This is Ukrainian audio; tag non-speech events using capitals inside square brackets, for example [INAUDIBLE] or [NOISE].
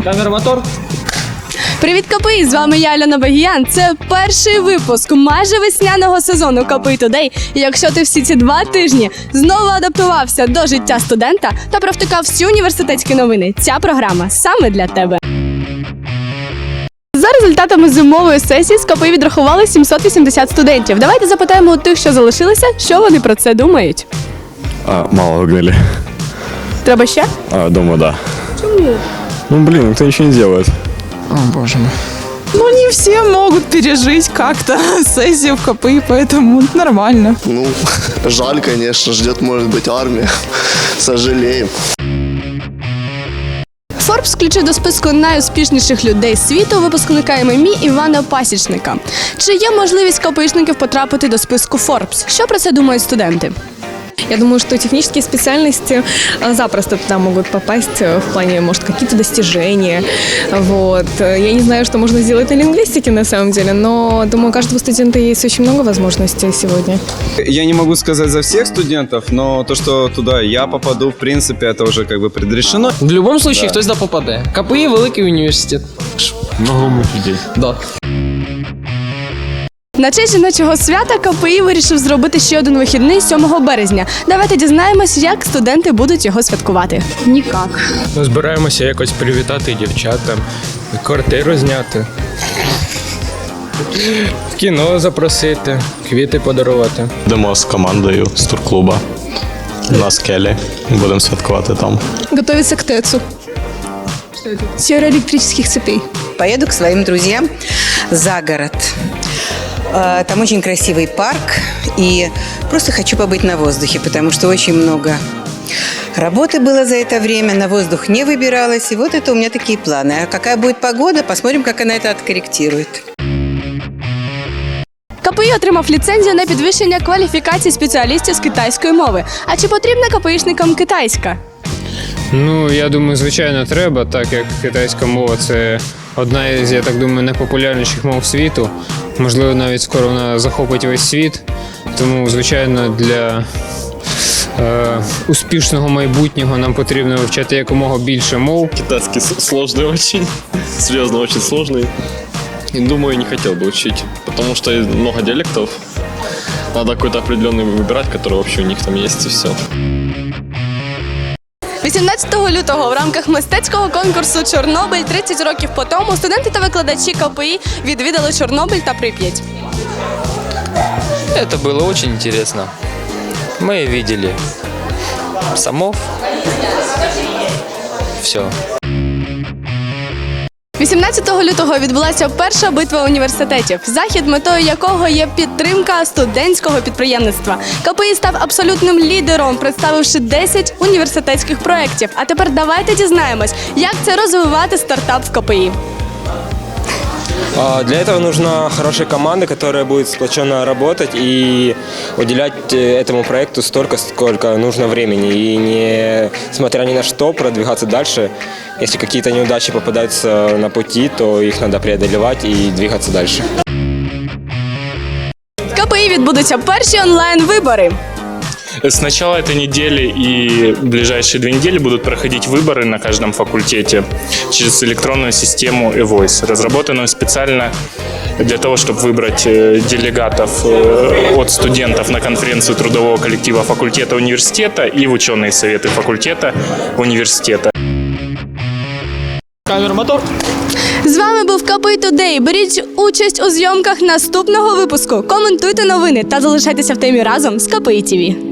Камера мотор. Привіт, КПІ! З вами я Альона Багіян. Це перший випуск майже весняного сезону КПІ Тудей. І якщо ти всі ці два тижні знову адаптувався до життя студента та провтикав всі університетські новини, ця програма саме для тебе. За результатами зимової сесії з КПІ відрахували 780 студентів. Давайте запитаємо у тих, що залишилися, що вони про це думають. А, мало выгнали. Треба ще? А, дома, да. Ну, блин, никто ничего не делает. Ну, не все могут пережить как-то [LAUGHS] сессию в КПИ, поэтому нормально. Ну, жаль, конечно, ждет, может быть, армия. Сожалеем. Форбс включив до списку найуспішніших людей світу випускника ММІ Івана Пасічника. Чи є можливість КПІшників потрапити до списку Форбс? Що про це думають студенти? Я думаю, что технические специальности а, запросто туда могут попасть э, в плане, может, какие-то достижения. Вот. Э, Я не знаю, что можно сделать на лингвистике на самом деле, но думаю, у каждого студента есть очень много возможностей сегодня. Я не могу сказать за всех студентов, но то, что туда я попаду, в принципе, это уже как бы предрешено. В будь-якому випадку хтось да попаде. КПІ великий університет. Много людей. Да. На честь жіночого свята КПІ вирішив зробити ще один вихідний 7 березня. Давайте дізнаємось, як студенти будуть його святкувати. Нікак. Ну, збираємося якось привітати дівчатам, квартиру зняти, в кіно запросити, квіти подарувати. Йдемо з командою з турклуба на скелі. Будемо святкувати там. Готуються к ТЕЦу. Теория электрических цепей. Поеду к своим друзьям за город. А, Там очень красивый парк, и просто хочу побыть на воздухе, потому что очень много работы было за это время, на воздух не выбиралась, и вот это у меня такие планы. А какая будет погода, посмотрим, как она это откорректирует. КПІ отримав ліцензію на підвищення кваліфікації спеціалістів з китайської мови. А чи потрібна КПІшникам китайська? Ну, я думаю, звичайно, треба, так як китайська мова це одна із, я так думаю, найпопулярніших мов світу. Можливо, навіть скоро вона захопить весь світ. Тому, звичайно, для е, успішного майбутнього нам потрібно вивчати якомога більше мов. Китайский сложный очень. Серьезно, очень сложный. И думаю, не хотел бы учить, потому что много диалектов. Надо какой-то определенный выбирать, который вообще у них там есть, и все. 18 лютого в рамках мистецького конкурсу Чорнобиль 30 років по тому студенти та викладачі КПІ відвідали Чорнобиль та Прип'ять. Это было очень интересно. Мы видели самов. Все. 18 лютого відбулася перша битва університетів, захід, метою якого є підтримка студентського підприємництва. КПІ став абсолютним лідером, представивши 10 університетських проєктів. А тепер давайте дізнаємось, як це розвивати стартап в КПІ. А, Для этого нужна хорошая команда, которая будет сплоченно работать и уделять э, этому проекту столько, сколько нужно времени. И не, смотря ни на что, продвигаться дальше. Если какие-то неудачи попадаются на пути, то их надо преодолевать и двигаться дальше. В КПІ відбудуться перші онлайн-вибори. С начала этой недели и ближайшие две недели будут проходить выборы на каждом факультете через электронную систему eVoice, разработанную специально для того, чтобы выбрать э, делегатов э, от студентов на конференцию трудового коллектива факультета университета и в ученые советы факультета университета. Камера мотор. З вами був КПІ Тудей. Беріть участь у зйомках наступного випуску. Коментуйте новини та залишайтеся в темі разом з КПІ ТІВІ.